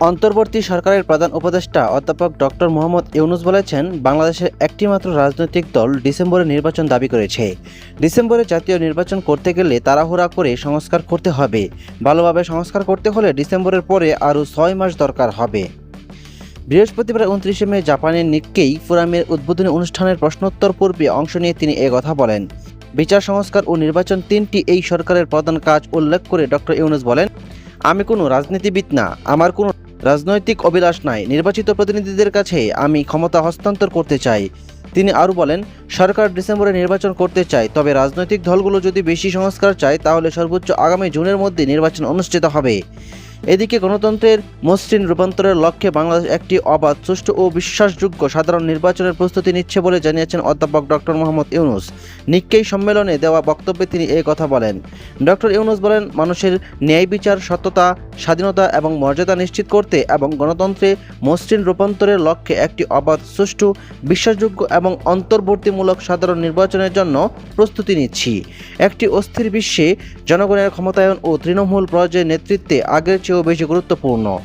অন্তর্বর্তী সরকারের প্রধান উপদেষ্টা অধ্যাপক ডক্টর মোহাম্মদ ইউনুস বলেছেন, বাংলাদেশের একটিমাত্র রাজনৈতিক দল ডিসেম্বরে নির্বাচন দাবি করেছে। ডিসেম্বরে জাতীয় নির্বাচন করতে গেলে তাড়াহুড়া করে সংস্কার করতে হবে। ভালোভাবে সংস্কার করতে হলে ডিসেম্বরের পরে আরও ছয় মাস দরকার হবে। বৃহস্পতিবার উনত্রিশে মে জাপানের নিক্কেই ফোরামের উদ্বোধনী অনুষ্ঠানের প্রশ্নোত্তর পূর্বে অংশ নিয়ে তিনি কথা বলেন। বিচার, সংস্কার ও নির্বাচন তিনটি এই সরকারের প্রধান কাজ উল্লেখ করে ডক্টর ইউনুস বলেন, আমি কোনো রাজনীতিবিদ না, আমার কোনো রাজনৈতিক অভিলাষ নাই। নির্বাচিত প্রতিনিধিদের কাছে আমি ক্ষমতা হস্তান্তর করতে চাই। তিনি আরও বলেন, সরকার ডিসেম্বরে নির্বাচন করতে চায়, তবে রাজনৈতিক দলগুলো যদি বেশি সংস্কার চায়, তাহলে সর্বোচ্চ আগামী জুনের মধ্যে নির্বাচন অনুষ্ঠিত হবে। এদিকে গণতন্ত্রের মসৃণ রূপান্তরের লক্ষ্যে বাংলাদেশ একটি অবাধ, সুষ্ঠু ও বিশ্বাসযোগ্য সাধারণ নির্বাচনের প্রস্তুতি নিচ্ছে বলে জানিয়েছেন অধ্যাপক ডক্টর মোহাম্মদ ইউনুস। নিক্কেই সম্মেলনে দেওয়া বক্তব্যে তিনি এই কথা বলেন। ডক্টর ইউনুস বলেন, মানুষের ন্যায় বিচার সত্যতা স্বাধীনতা এবং মর্যাদা নিশ্চিত করতে এবং গণতন্ত্রে মসৃণ রূপান্তরের লক্ষ্যে একটি অবাধ, সুষ্ঠু, বিশ্বাসযোগ্য এবং অন্তর্বর্তীমূলক সাধারণ নির্বাচনের জন্য প্রস্তুতি নিচ্ছি। একটি অস্থির বিশ্বে জনগণের ক্ষমতায়ন ও তৃণমূল পর্যায়ের নেতৃত্বে আগের চেয়েও বেশি গুরুত্বপূর্ণ।